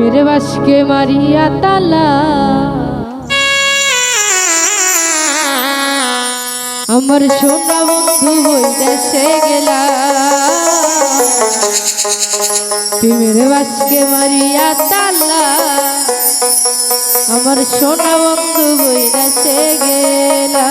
বাসকে মারিয়া তালা। আমার সোনা বন্ধু দেশে গেলা। প্রেমের বাসকে মারিয়া তালা। আমার সোনা বন্ধু দেশে গেলা।